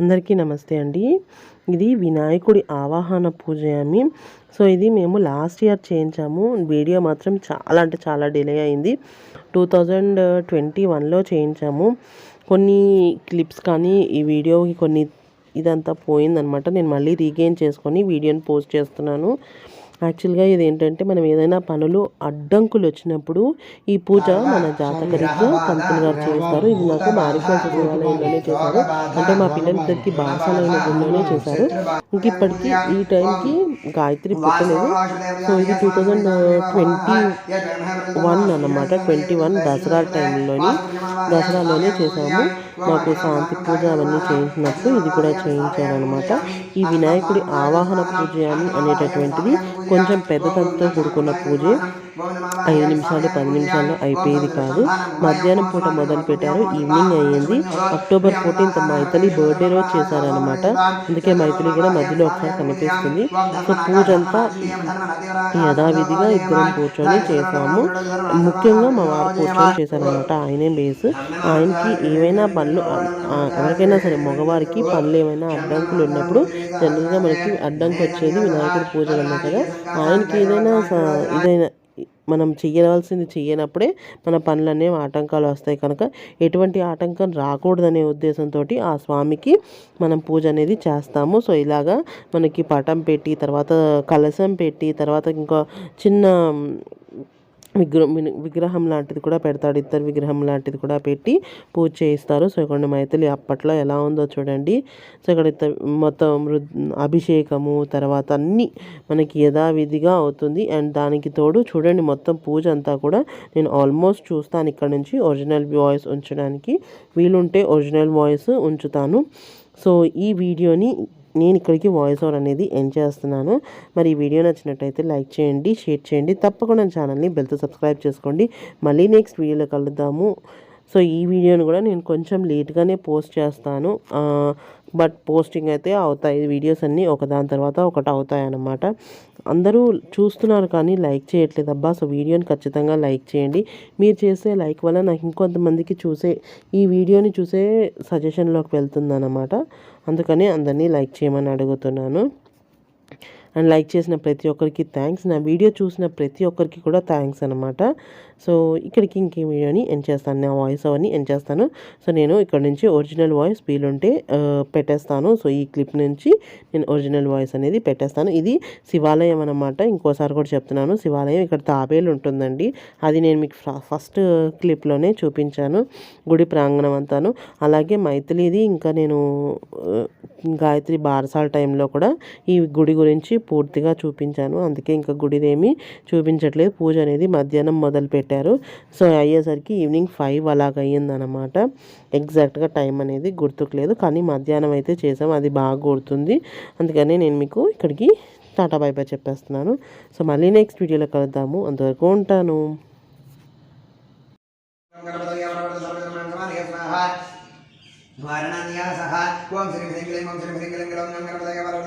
అందరికీ నమస్తే అండి. ఇది వినాయకుడి ఆవాహన పూజ అని సో ఇది మేము లాస్ట్ ఇయర్ చేయించాము. వీడియో మాత్రం చాలా అంటే చాలా డిలే అయింది. టూ థౌజండ్ ట్వంటీ వన్లో చేయించాము. కొన్ని క్లిప్స్ కానీ ఈ వీడియోకి కొన్ని ఇదంతా పోయిందనమాట నేను మళ్ళీ రీగెయిన్ చేసుకొని వీడియోని పోస్ట్ చేస్తున్నాను. యాక్చువల్గా ఇది ఏంటంటే మనం ఏదైనా పనులు అడ్డంకులు వచ్చినప్పుడు ఈ పూజ మన జాతకరీత్యా పంతులు గారు చేస్తారు. ఇది నాకు సచివాలయంలోనే చేశారు. అంటే మా పిల్లలిద్దరికి బాసలైన గుళ్ళోనే చేశారు. ఇంక ఇప్పటికీ ఈ టైంకి గాయత్రి పుట్టలేదు. సో ఇది టూ థౌజండ్ ట్వంటీ వన్ అన్నమాట. ట్వంటీ వన్ దసరా టైంలోని దసరాలోనే చేశాము. మాకు శాంతి పూజ అవన్నీ చేయించినప్పుడు ఇది కూడా చేయించారనమాట ఈ వినాయకుడి ఆవాహన పూజ అని అనేటటువంటిది కొంచెం పెద్ద తంతుతో కూడుకున్న పూజ. ఐదు నిమిషాలు పది నిమిషాల్లో అయిపోయేది కాదు. మధ్యాహ్నం పూట మొదలు పెట్టారు ఈవినింగ్ అయ్యింది. అక్టోబర్ ఫోర్టీన్త్ మైథిలి బర్త్డే రోజు చేశారనమాట అందుకే మైథిలి కూడా మధ్యలో ఒకసారి కనిపిస్తుంది. సో పూజ అంతా యథావిధిగా ఇద్దరం కూర్చొని చేసాము ముఖ్యంగా మా వారు కూర్చొని చేశారనమాట ఆయనే బేస్. ఆయనకి ఏవైనా పనులు ఎవరికైనా సరే మగవారికి పనులు ఏమైనా అడ్డంకులు ఉన్నప్పుడు జనరల్గా మనకి అడ్డంకి వచ్చేది వినాయకుడి పూజలు అన్నమాట కదా. ఆయనకి ఏదైనా ఇదైనా మనం చేయవలసింది చేయనప్పుడే మన పనులన్నీ ఆటంకాలు వస్తాయి. కనుక ఎటువంటి ఆటంకం రాకూడదనే ఉద్దేశంతో ఆ స్వామికి మనం పూజ అనేది చేస్తాము. సో ఇలాగా మనకి పటం పెట్టి తర్వాత కలశం పెట్టి తర్వాత ఇంకా చిన్న విగ్రహం విగ్రహం లాంటిది కూడా పెడతాడు. ఇద్దరు విగ్రహం లాంటిది కూడా పెట్టి పూజ చేయిస్తారు. సో ఇక్కడ మైథిలి అప్పట్లో ఎలా ఉందో చూడండి. సో ఇక్కడ మొత్తం అభిషేకము తర్వాత అన్నీ మనకి యథావిధిగా అవుతుంది. అండ్ దానికి తోడు చూడండి మొత్తం పూజ అంతా కూడా నేను ఆల్మోస్ట్ చూస్తాను ఇక్కడ నుంచి ఒరిజినల్ వాయిస్ ఉంచడానికి. వీలుంటే ఒరిజినల్ వాయిస్ ఉంచుతాను. సో ఈ వీడియోని నేను ఇక్కడికి వాయిస్ ఓవర్ అనేది ఎండ్ చేస్తున్నాను. మరి ఈ వీడియో నచ్చినట్టయితే లైక్ చేయండి షేర్ చేయండి. తప్పకుండా ఛానల్ని బెల్తో సబ్స్క్రైబ్ చేసుకోండి. మళ్ళీ నెక్స్ట్ వీడియోలో కలుద్దాము. సో ఈ వీడియోని కూడా నేను కొంచెం లేట్గానే పోస్ట్ చేస్తాను. బట్ పోస్టింగ్ అయితే అవుతాయి. వీడియోస్ అన్నీ ఒకదాని తర్వాత ఒకటి అవుతాయి అన్నమాట. అందరూ చూస్తున్నారు కానీ లైక్ చేయట్లేదు. అబ్బా సో వీడియోని ఖచ్చితంగా లైక్ చేయండి. మీరు చేసే లైక్ వల్ల నాకు ఇంకొంతమందికి చూసే ఈ వీడియోని చూసే సజెషన్లోకి వెళ్తుందన్నమాట అందుకని అందరినీ లైక్ చేయమని అడుగుతున్నాను. అండ్ లైక్ చేసిన ప్రతి ఒక్కరికి థ్యాంక్స్ నా వీడియో చూసిన ప్రతి ఒక్కరికి కూడా థ్యాంక్స్ అనమాట సో ఇక్కడికి ఇంకే వీడియోని ఎండ్ చేస్తాను. నా వాయిస్ అవన్నీ ఎండ్ చేస్తాను. సో నేను ఇక్కడ నుంచి ఒరిజినల్ వాయిస్ వీలుంటే పెట్టేస్తాను. సో ఈ క్లిప్ నుంచి నేను ఒరిజినల్ వాయిస్ అనేది పెట్టేస్తాను. ఇది శివాలయం అనమాట ఇంకోసారి కూడా చెప్తున్నాను. శివాలయం ఇక్కడ తాబేలు ఉంటుందండి. అది నేను మీకు ఫస్ట్ క్లిప్లోనే చూపించాను. గుడి ప్రాంగణం అంతాను. అలాగే మైథిలిది ఇంకా నేను గాయత్రి బారసాల టైంలో కూడా ఈ గుడి గురించి పూర్తిగా చూపించాను. అందుకే ఇంకా గుడిదేమీ చూపించట్లేదు. పూజ అనేది మధ్యాహ్నం మొదలు పెట్టారు సో అయ్యేసరికి ఈవినింగ్ ఫైవ్ అలాగ అయ్యిందనమాట ఎగ్జాక్ట్గా టైం అనేది గుర్తుకులేదు కానీ మధ్యాహ్నం అయితే చేసాం అది బాగా గుర్తుంది అందుకని నేను మీకు ఇక్కడికి టాటా బై బై చెప్పేస్తున్నాను సో మళ్ళీ నెక్స్ట్ వీడియోలో కలుద్దాము అంతవరకు ఉంటాను వారణాన్యాసः ఓం శ్రీ క్లీం ఓం శ్రీ క్లీం గణపతయ వరద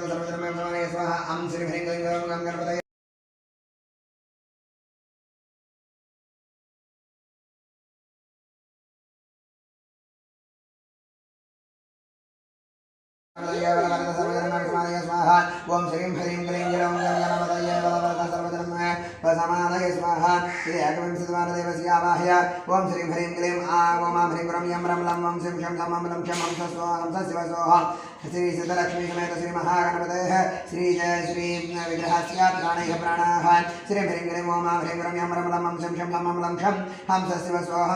ओम श्रीं ह्रीं क्लीं जलौं गणपतये बलवर्धन सर्वधर्मे प्रसमानये स्वाहा श्री एकविंशतिवारदेवस्यावाह्य ओम श्रीं ह्रीं क्लीं आ ओम आं ह्रीं गुरं यं रं लं वं श्रीं शं समं लं क्षं हंस स्वाहं स शिव श्री सिद्धलक्ष्मी समेत श्री महागणपतेः श्री जय श्री विग्रहस्य प्राणैः प्राणाः श्रीं ह्रीं क्लीं ओम आं ह्रीं गुरं यं रं लम वं श्रीं शं समं लं क्षं हंस शिव सोहा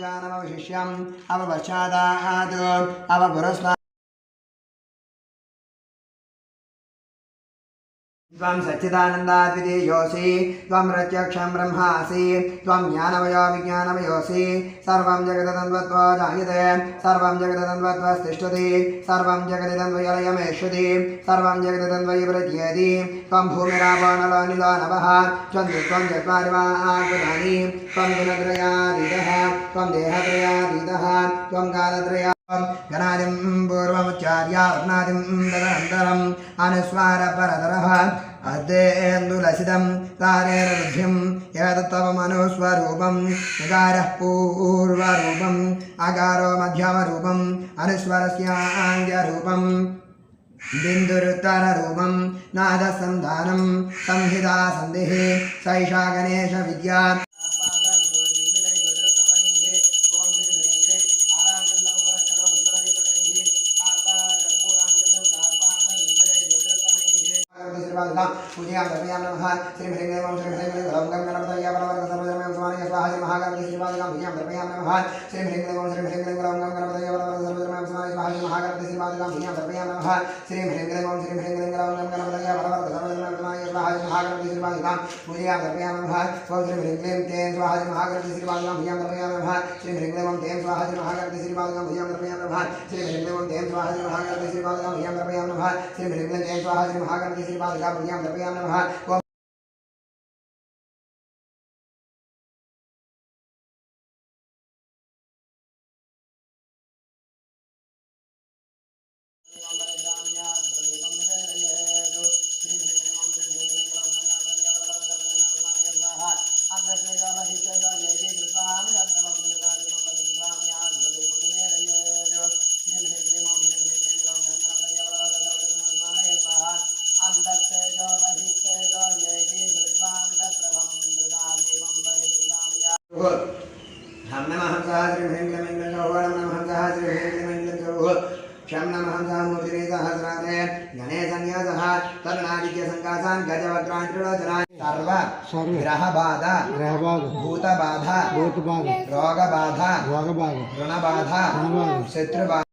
जानमव शिष्यम् अवशात् त्वं सच्चिदानन्दाद्वितीयोऽसि त्वं प्रत्यक्षं ब्रह्मासि, त्वं ज्ञानमयो विज्ञानमयोऽसि, सर्वं जगदतन्त्वत्वा जायते, सर्वं जगदतन्त्वत्वस्तिष्ठति सर्वं जगदिदन्वयलयमेष्यति सर्वं जगदतन्वयि प्रत्येति त्वं भूमिरापो नलो नभः त्वं त्वं चत्वारि वा त्वं गुणत्रयातीतः त्वं देहत्रयातीतः त्वं कालत्रया గణాదిం పూర్వముచార్యార్ణాదిం తదనంతరం అనుస్వార పరతరః అద్దేందులసితం తారేణ రుద్ధిం ఏతత్తవమనుస్వరూపం నిగారః పూర్వరూపం అగారో మధ్యమరూపం అనుస్వరస్యాంగ్యరూపం బిందురుత్తరూపం నాదసంధానం సంహితా సంధి సైషా గణేశ విద్యా पूजयाम दर्पयाम नमः। श्री हरि नमः श्री हरि नमः गलम गम गणपत या बलवर सर्वधर्म सुमानि स्वाहा श्री महागम श्री श्री हरि श्री हरि नमः गलम महाज महागणपति श्रीवादिनां पूजयां धर्मयां नमः स्वाहा श्रीमृङ्ग्लीं तेन स्वाहा महागणपति श्रीवादिनां भूयां धर्मयां नमः श्रीमृङ्ग्लीं तेन स्वाहा महागणपति श्रीवादिनां भूयां धर्मयां नमः श्रीमृङ्ग्लीं तेन स्वाहा महागणपति श्रीवादिनां भूयां धर्मयां नमः श्रीमृङ्ग्लीं तेन स्वाहा महागणपति श्रीवादिनां भूयां धर्मयां नमः हंसः त्रिभेङ्गमिङ्गौवरं हंसः त्रिभेङ्गमिङ्गौः क्षं नमः मूर्तिरेसहस्रादे गणेशन्यासः तरुणादित्यसङ्कासान् गजवक्रान् त्रिलोचनान् सर्व ग्रहबाधा भूतबाधा भूतबाधा रोगबाधा रोगबाधा ऋणबाधा शत्रुबाधा